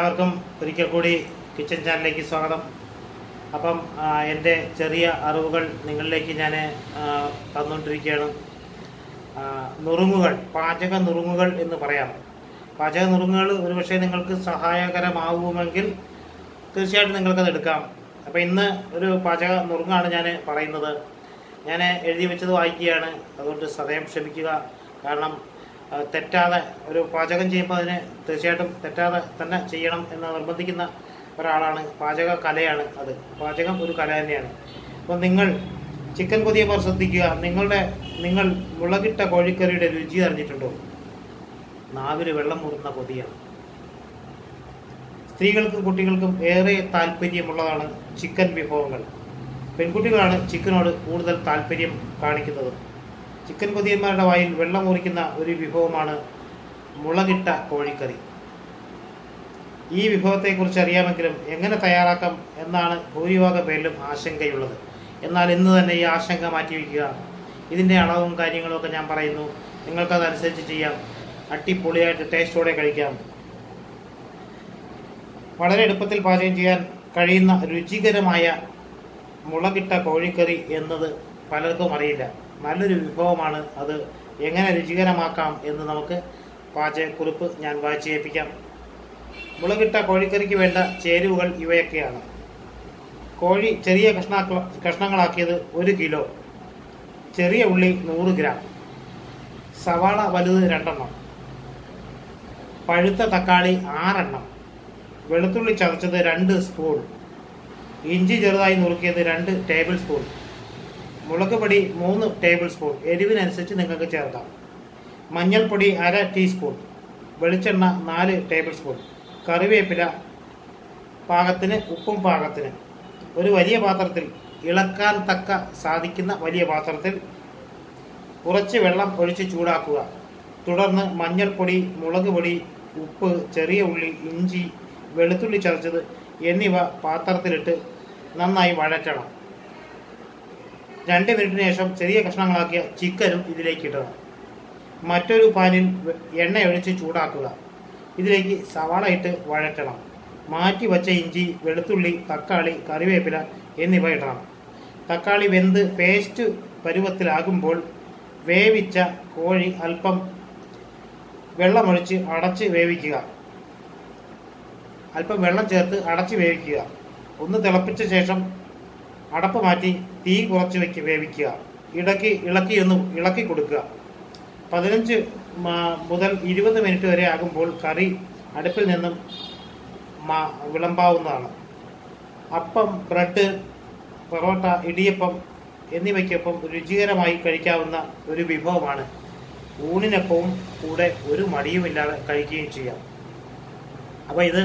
എല്ലാവർക്കും ഒരിക്കൽ കൂടി കിച്ചൺ ചാനലിലേക്ക് സ്വാഗതം. അപ്പം എന്റെ ചെറിയ അറിവുകൾ നിങ്ങളിലേക്ക് ഞാൻ തന്നുകൊണ്ടിരിക്കുകയാണ്. നുറുങ്ങുകൾ പാചക നുറുങ്ങുകൾ എന്ന് പറയാം. പാചക നുറുങ്ങുകൾ ഒരുപക്ഷെ നിങ്ങൾക്ക് സഹായകരമാവുമെങ്കിൽ തീർച്ചയായിട്ടും നിങ്ങൾക്കത് എടുക്കാം. അപ്പോൾ ഇന്ന് ഒരു പാചക നുറുങ്ങാണ് ഞാൻ പറയുന്നത്. ഞാൻ എഴുതി വെച്ചത് വായിക്കുകയാണ്. അതുകൊണ്ട് സദയം ക്ഷമിക്കുക. കാരണം തെറ്റാതെ ഒരു പാചകം ചെയ്യുമ്പോൾ അതിനെ തീർച്ചയായിട്ടും തെറ്റാതെ തന്നെ ചെയ്യണം എന്ന് നിർബന്ധിക്കുന്ന ഒരാളാണ് പാചക കലയാണ് അത്. പാചകം ഒരു കല തന്നെയാണ്. അപ്പോൾ നിങ്ങൾ ചിക്കൻ കൊതിയപ്പോൾ ശ്രദ്ധിക്കുക. നിങ്ങളുടെ നിങ്ങൾ മുളകിട്ട കോഴിക്കറിയുടെ രുചി അറിഞ്ഞിട്ടുണ്ടോ? നാവിൽ വെള്ളം മുറുന്ന കൊതിയാണ്. സ്ത്രീകൾക്കും കുട്ടികൾക്കും ഏറെ താല്പര്യമുള്ളതാണ് ചിക്കൻ വിഭവങ്ങൾ. പെൺകുട്ടികളാണ് ചിക്കനോട് കൂടുതൽ താല്പര്യം കാണിക്കുന്നത്. ചിക്കൻ കൊതിയന്മാരുടെ വായിൽ വെള്ളം ഊറിക്കുന്ന ഒരു വിഭവമാണ് മുളകിട്ട കോഴിക്കറി. ഈ വിഭവത്തെക്കുറിച്ച് അറിയാമെങ്കിലും എങ്ങനെ തയ്യാറാക്കാം എന്നാണ് ഭൂരിഭാഗം പേരിലും ആശങ്കയുള്ളത്. എന്നാൽ ഇന്ന് തന്നെ ഈ ആശങ്ക മാറ്റിവെക്കുക. ഇതിന്റെ അളവും കാര്യങ്ങളും ഒക്കെ ഞാൻ പറയുന്നു. നിങ്ങൾക്കതനുസരിച്ച് ചെയ്യാം. അടിപൊളിയായിട്ട് ടേസ്റ്റോടെ കഴിക്കാം. വളരെ എളുപ്പത്തിൽ പാചകം ചെയ്യാൻ കഴിയുന്ന രുചികരമായ മുളകിട്ട കോഴിക്കറി എന്നത് പലർക്കും അറിയില്ല. നല്ലൊരു വിഭവമാണ്. അത് എങ്ങനെ രുചികരമാക്കാം എന്ന് നമുക്ക് പാചകക്കുറിപ്പ് ഞാൻ വായിച്ചു ഏൽപ്പിക്കാം മുളകിട്ട കോഴിക്കറിക്ക് വേണ്ട ചേരുവകൾ ഇവയൊക്കെയാണ്. കോഴി ചെറിയ കഷ്ണാക്ക കഷ്ണങ്ങളാക്കിയത് ഒരു കിലോ. ചെറിയ ഉള്ളി നൂറ് ഗ്രാം. സവാള വലുത് രണ്ടെണ്ണം. പഴുത്ത തക്കാളി ആറെണ്ണം. വെളുത്തുള്ളി ചതച്ചത് രണ്ട് സ്പൂൺ. ഇഞ്ചി ചെറുതായി നുറുക്കിയത് രണ്ട് ടേബിൾ സ്പൂൺ. മുളക് പൊടി മൂന്ന് ടേബിൾ സ്പൂൺ എരിവിനനുസരിച്ച് നിങ്ങൾക്ക് ചേർക്കാം. മഞ്ഞൾപ്പൊടി അര ടീസ്പൂൺ വെളിച്ചെണ്ണ നാല് ടേബിൾ സ്പൂൺ കറിവേപ്പില പാകത്തിന് ഉപ്പും പാകത്തിന്. ഒരു വലിയ പാത്രത്തിൽ ഇളക്കാൻ തക്ക സാധിക്കുന്ന വലിയ പാത്രത്തിൽ കുറച്ച് വെള്ളം ഒഴിച്ച് ചൂടാക്കുക. തുടർന്ന് മഞ്ഞൾപ്പൊടി മുളക് പൊടി ഉപ്പ് ചെറിയ ഉള്ളി ഇഞ്ചി വെളുത്തുള്ളി ചതച്ചത് എന്നിവ പാത്രത്തിലിട്ട് നന്നായി വഴറ്റണം. രണ്ട് മിനിറ്റിന് ശേഷം ചെറിയ കഷ്ണങ്ങളാക്കിയ ചിക്കനും ഇതിലേക്ക് ഇടുക മറ്റൊരു പാനിൽ എണ്ണ ഒഴിച്ച് ചൂടാക്കുക. ഇതിലേക്ക് സവാള ഇട്ട് വഴറ്റണം. മാറ്റി വച്ച ഇഞ്ചി വെളുത്തുള്ളി തക്കാളി കറിവേപ്പില എന്നിവ ഇടണം. തക്കാളി വെന്ത് പേസ്റ്റ് പരുവത്തിലാകുമ്പോൾ വേവിച്ച കോഴി അല്പം വെള്ളമൊഴിച്ച് അടച്ച് വേവിക്കുക. അല്പം വെള്ളം ചേർത്ത് അടച്ച് വേവിക്കുക. ഒന്ന് തിളപ്പിച്ച ശേഷം അടപ്പ് മാറ്റി തീ കുറച്ച് വെക്ക് വേവിക്കുക. ഇടയ്ക്ക് ഇളക്കി ഒന്ന് ഇളക്കി കൊടുക്കുക. പതിനഞ്ച് മുതൽ ഇരുപത് മിനിറ്റ് വരെ ആകുമ്പോൾ കറി അടുപ്പിൽ നിന്നും മാ വിളമ്പാവുന്നതാണ്. അപ്പം ബ്രെഡ് പൊറോട്ട ഇടിയപ്പം എന്നിവയ്ക്കൊപ്പം രുചികരമായി കഴിക്കാവുന്ന ഒരു വിഭവമാണ്. ഊണിനൊപ്പവും കൂടെ ഒരു മടിയുമില്ലാതെ കഴിക്കുകയും ചെയ്യാം. അപ്പോൾ ഇത്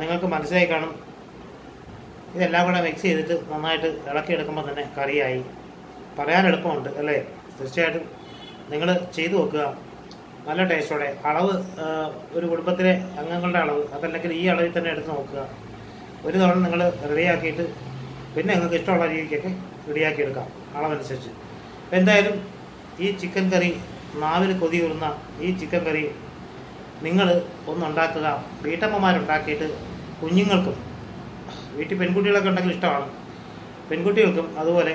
നിങ്ങൾക്ക് മനസ്സിലായി കാണും. ഇതെല്ലാം കൂടെ മിക്സ് ചെയ്തിട്ട് നന്നായിട്ട് ഇളക്കിയെടുക്കുമ്പോൾ തന്നെ കറിയായി. പറയാൻ എളുപ്പമുണ്ട് അല്ലേ? തീർച്ചയായിട്ടും നിങ്ങൾ ചെയ്തു നോക്കുക. നല്ല ടേസ്റ്റോടെ. അളവ് ഒരു കുടുംബത്തിലെ അംഗങ്ങളുടെ അളവ് അതല്ലെങ്കിൽ ഈ അളവിൽ തന്നെ എടുത്ത് നോക്കുക. ഒരു തവണ നിങ്ങൾ റെഡിയാക്കിയിട്ട് പിന്നെ നിങ്ങൾക്ക് ഇഷ്ടമുള്ള രീതിക്കൊക്കെ റെഡിയാക്കി എടുക്കാം അളവനുസരിച്ച്. എന്തായാലും ഈ ചിക്കൻ കറി നാവിൽ കൊതിയൂറുന്ന ഈ ചിക്കൻ കറി നിങ്ങൾ ഒന്നുണ്ടാക്കുക. വീട്ടമ്മമാരുണ്ടാക്കിയിട്ട് കുഞ്ഞുങ്ങൾക്കും വീട്ടിൽ പെൺകുട്ടികളൊക്കെ ഉണ്ടെങ്കിൽ ഇഷ്ടമാണ്. പെൺകുട്ടികൾക്കും അതുപോലെ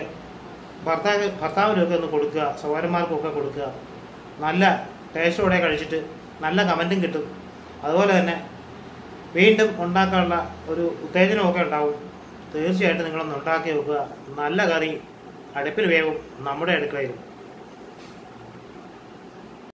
ഭർത്താവ് ഭർത്താവിനൊക്കെ ഒന്ന് കൊടുക്കുക സഹോദരന്മാർക്കൊക്കെ കൊടുക്കുക. നല്ല ടേസ്റ്റോടെ കഴിച്ചിട്ട് നല്ല കമന്റും കിട്ടും. അതുപോലെ തന്നെ വീണ്ടും ഉണ്ടാക്കാനുള്ള ഒരു ഉത്തേജനമൊക്കെ ഉണ്ടാവും. തീർച്ചയായിട്ടും നിങ്ങളൊന്ന് ഉണ്ടാക്കി നോക്കുക. നല്ല കറി അടുപ്പിൽ വേവും നമ്മുടെ അടുക്കളയിലും.